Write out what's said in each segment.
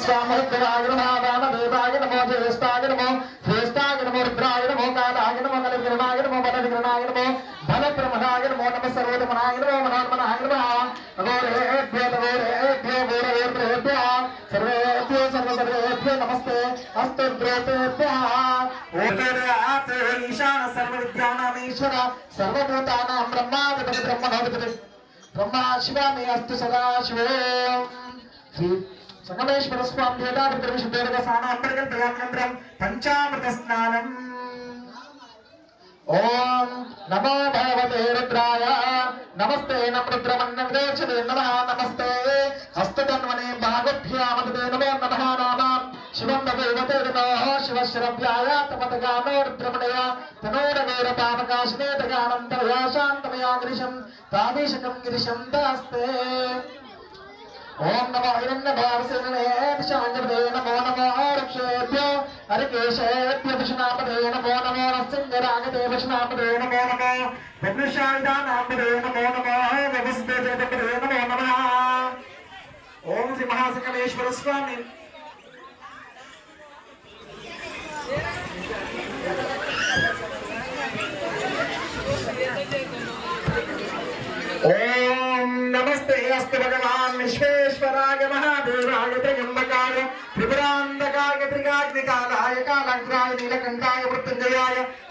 స్వామరుద్రాయ నమో వామదేవాయ నమో జ్యేష్ఠాయ నమో శ్రేష్ఠాయ నమో రుద్రాయ నమో కాలాయ నమో కలవిగ్రహాయ నమో బల బలవిగ్రహాయ నమో బల బలబ్రహ్మణాయ నమో నమ సర్వోదమనాయ నమో మనోన్మనాయ నమో నమోరేభ్యో నమోరేభ్యో సర్వేభ్య సర్వ సర్వేభ్య నమస్తే అస్తు ద్రోతేభ్యः ఓతరాత్ ఈశాన సర్వవిద్యానామీశ్వర సర్వభూతానాం బ్రహ్మాధిపతి బ్రహ్మణోధిపతి బ్రహ్మా శివామి అస్తు సదాశివో శ్రీ సంగమేశ్వర స్వామి దేవతాభిషేక స్నానాంతర్గతం పంచామృత స్నానం ఓం నమో భగవతే రుద్రాయ నమస్తే నమృద్రమన్నవిదేశమే నమ నమస్తే. హస్తధన్వనే భాగభ్యామదే నమో నమః నామాం. శివం భగవతే నమః శివశ్రవ్యాయ తపతగానో రుద్రమణయ తనోరవేర పాపకాశినే తగానంతరయా శాంతమయా గిరిశం తామీశకం గిరిశం దాస్తే. ఓం నమో హిరణ్యభావసేనే దిశాంజపదే నమో నమో వృక్షేభ్యో హరికేశేభ్య విష్ణాపదే నమో నమో నస్సింగరాగదే విష్ణాపదే నమో నమో నమో నమో నమో ఓం శ్రీ మహాసకలేశ్వర స్వామి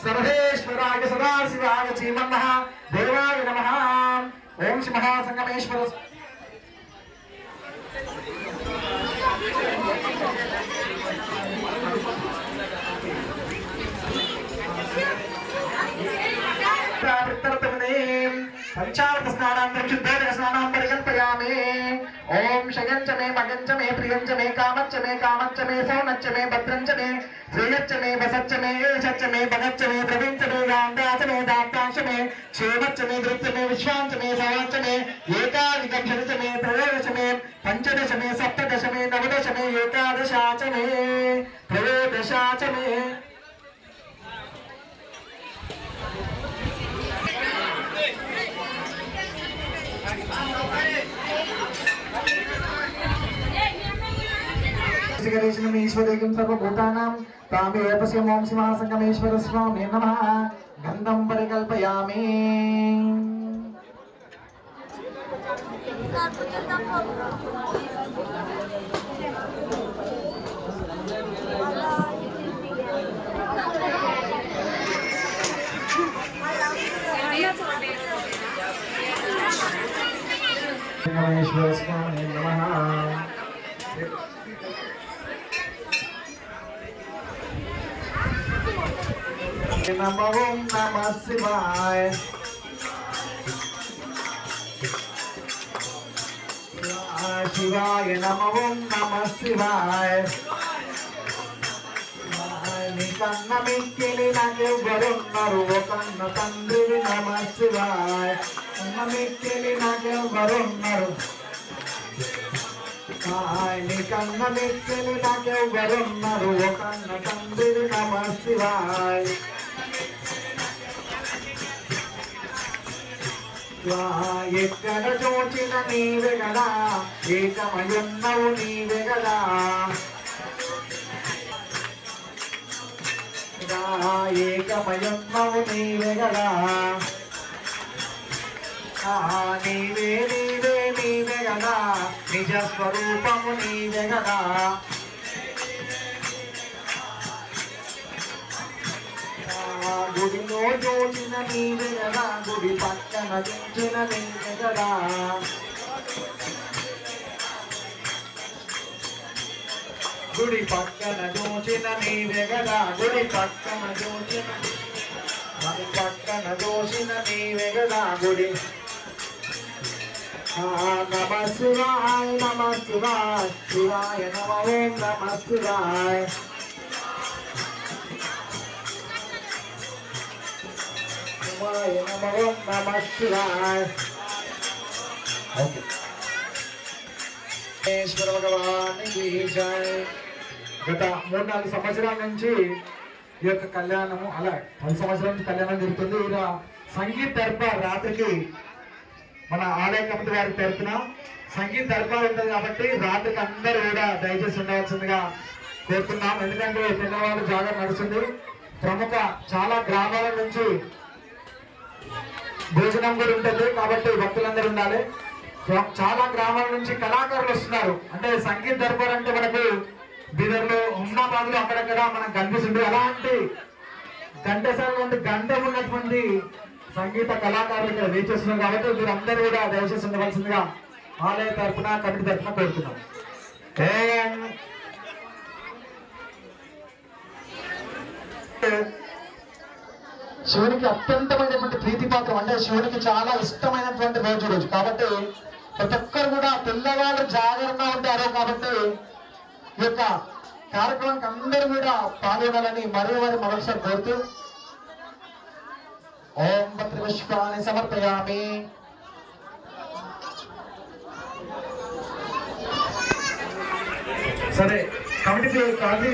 సర్వేశ్వరాయ సదాశివాయ చీమన్నః దేవాయ నమః ఓం శ్రీ మహాసంగమేశ్వర పంచామృత స్నానాంతరం శుద్ధోదక స్నానాం ఓం శయంచ మే మగంచ మే ప్రియంచ మే కామచ్చ మే కామచ్చ మే సౌనచ్చ మే భద్రంచ మే శ్రేయచ్చ మే వసచ్చ మే ఏషచ్చ మే భగచ్చ మే ద్రవించ మే గాంధాచ మే దాత్తాంశ మే క్షేమచ్చ మే దృత్య మే విశ్వాంచ మే సవాంచ మే ఏకాధికం శనిచ మే త్రయోదశ మే పంచదశ మే సప్తదశ మే నవదశ మే ఏకాదశాచ మే త్రయోదశాచ మే గణేశనం ఈశ్వరేకం సర్వభూతానాం తామేపస్య ఓం సింహాసంగమేశ్వర స్వామి నమః గంధం పరికల్పయామి సింగమేశ్వర స్వామి నమః ఓం నమ శివాయ. శివాయ నమో నమ శివాయ. కన్న మిక్కిలి నాకెవ్వరున్నారు కన్న తండ్రి నమ శివాయ. కన్న మిక్కిలి నాకెవ్వరున్నారు నీ కన్న మిక్కిలి నాకెవ్వరున్నారు కన్న తండ్రి నమ శివాయ. ఎక్కడ చూచిన నీవే కదా? ఏకమయున్నవు నీవే కదా? ఏకమయున్నవు నీవే కదా? నీవే నీవే నీవే కదా? నిజ స్వరూపము నీవే కదా? గుడిలో చూచిన నీవే గదా గుడి పక్కన చూచిన నీవే గదా గుడి పక్కన చూచిన నీవే గదా గుడి పక్కన చూచిన గుడి పక్కన చూసిన నీవే గదా గుడి. నమ శివాయ నమ శివాయ శివాయ నమ ఓం నమ శివాయ. శివాయ నమ ఓం నమ శివాయ. ఈశ్వర భగవానికి గత మూడు నాలుగు సంవత్సరాల నుంచి ఈ యొక్క కళ్యాణము అలా పది సంవత్సరాల నుంచి కళ్యాణం జరుగుతుంది. ఇలా సంగీత దర్బార్ రాత్రికి మన ఆలయ కమిటీ వారి తరఫున సంగీత దర్బార్ ఉంటుంది కాబట్టి రాత్రికి అందరూ కూడా దయచేసి ఉండవలసిందిగా కోరుతున్నాం. ఎందుకంటే పిల్లవాడు జాగా నడుస్తుంది. ప్రముఖ చాలా గ్రామాల నుంచి భోజనం కూడా ఉంటుంది కాబట్టి భక్తులందరూ ఉండాలి. చాలా గ్రామాల నుంచి కళాకారులు వస్తున్నారు. అంటే సంగీత దర్బార్ అంటే మనకు బీదర్లో హుమ్నాబాద్లో అక్కడక్కడ మనకు కనిపిస్తుంది అలాంటి ఘంటసాల వంటి గంధం ఉన్నటువంటి సంగీత కళాకారులు ఇక్కడ వేచేస్తున్నారు కాబట్టి మీరందరూ కూడా దయచేసి ఉండవలసిందిగా ఆలయ తరఫున కమిటీ తరఫున కోరుతున్నాం. ఓం శివునికి అత్యంతమైనటువంటి ప్రీతిపాత్రం. అంటే శివునికి చాలా ఇష్టమైనటువంటి రోజు రోజు కాబట్టి ప్రతి ఒక్కరు కూడా పిల్లవాళ్ళు జాగ్రత్తగా ఉంటారు కాబట్టి ఈ యొక్క కార్యక్రమానికి అందరూ కూడా పాల్గొనాలని మరో వారి మరొకసారి కోరుతూ ఓం పత్రి పుష్పాన్ని సమర్పయామి. సరే కమిటీ కాదు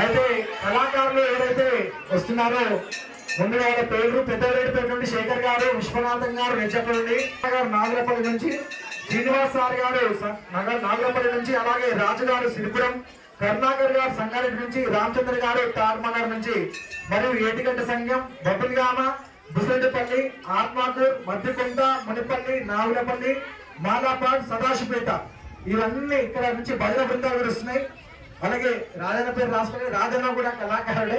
అయితే కళాకారులు ఎవరైతే వస్తున్నారో ముందుగా ఆయన పేరు పెద్దరెడ్డిపేట నుండి శేఖర్ గారు విశ్వనాథం గారు రెచ్చపల్లి గారు నాగరపల్లి నుంచి శ్రీనివాస్ సార్ గారు స- నాగరపల్లి నుంచి అలాగే రాజు గారు సిరిపురం కరుణాకర్ గారు సంగారెడ్డి నుంచి రామచంద్ర గారు తార్మనగర్ నుంచి. మరియు ఏటిగంట సంఘం బబుల్గామ బుసరెడ్డిపల్లి ఆత్మాకూర్ మద్దికుంట మునిపల్లి నాగులపల్లి మాలాపాడ్ సదాశిపేట ఇవన్నీ ఇక్కడ నుంచి భజన బృందాలు వస్తున్నాయి అలాగే రాజన్న పేరు రాసుకుని రాజన్న కూడా కళాకారుడే.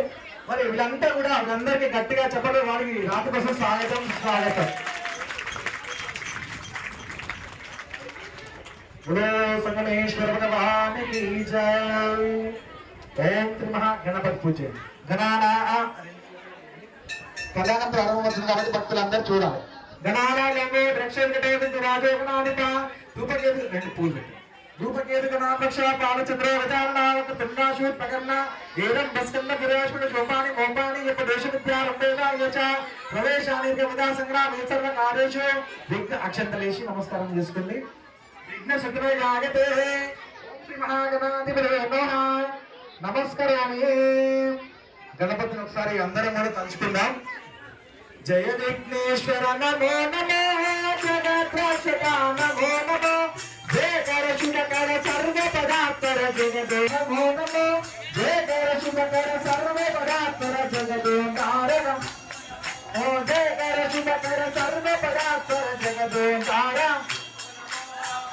మరి వీళ్ళంతా కూడా వీళ్ళందరికీ గట్టిగా చెప్పడం వారికి రాత్రి కోసం స్వాగతం స్వాగతం. సంగమేశ్వర భగవానికి ఓం గణపతి పూజ. గణానా కళ్యాణం ప్రారంభమవుతుంది కాబట్టి భక్తులందరూ చూడాలి. రక్షణ ధూపకేతు రెండు పూలు పెట్టు ధూపకేతు శోపాని మోపాని యొక్క దేశ యచ. ప్రవేశాని సర్వ కార్యేషు. విఘ్న అక్షంతలేసి నమస్కారం చేసుకోండి విఘ్న శుక్రే జాగతే. నమస్కారామి. గణపతిని ఒకసారి అందరం కూడా తలుచుకుందాం. జయ విఘ్నేశ్వర నమో నమో శుభకర సర్వ పదార్థర జగదో నమో నమో జయ కర శుభకర సర్వ పదార్థర జగదో కారణం. ఓ జయ కర శుభకర సర్వ పదార్థర జగదో కారణం.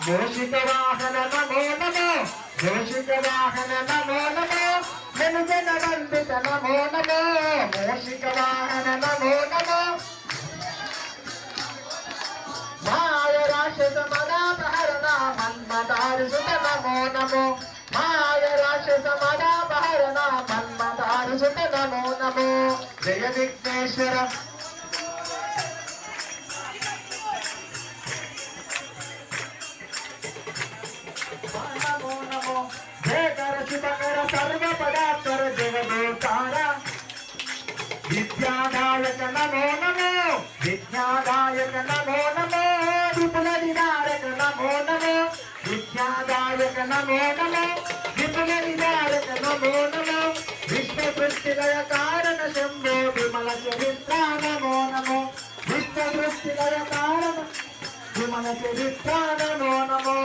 మూషిక వాహన నమో నమో. మూషిక వాహన నమో నమో. వెనుజన వందిత నమో నమో. మూషిక వాహన నమో నమో. నమో నమో మాయ రాక్షస మదాపహరణ మన్మదారు సుత నమో నమో జయ విఘ్నేశ్వర నమో నమో జయ కర శుభకర సర్వ పదార్థర జగదోతార విద్యాదాయక నమో నమో విద్యాదాయక నమో నమో విపుల విదారక నమో నమో విద్యాదాయక నమో నమో విపుల విదారక నమో నమో విష్ణు సృష్టిలయ కారణ శంభో విమల చరిత్ర నమో నమో విష్ణు కారణ విమల చరిత్ర నమో నమో.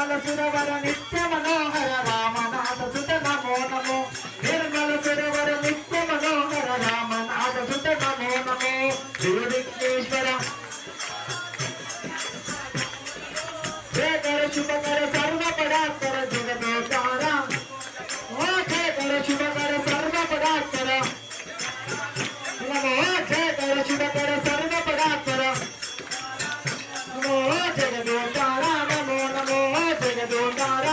నిర్మల సురవర నిత్య మనోహర రామనాథ సుత నమో నమో. నిర్మల సురవర నిత్య మనోహర రామనాథ సుత నమో నమో. శుభకర సర్వ జగదోతార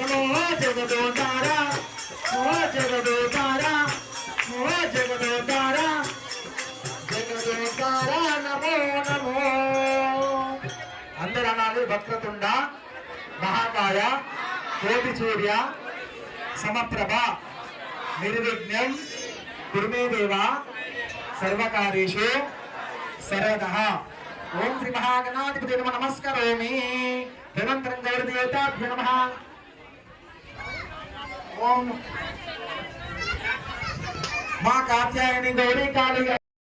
నమో జగదోతార నమో జగదోతార నమో జగదోతార జగదోతార నమో నమో. అందరూ అనాలి వక్రతుండ మహాకాయ కోటి సూర్య సమప్రభ నిర్విఘ్నం కురుమే దేవ సర్వకార్యేషు ఓం శ్రీ మహాగణాధిపతి నమస్కరోమి. తదనంతరం గౌరదేవతాభ్యో నమ. ఓం. మా కాత్యాయని గౌరీ కాళీ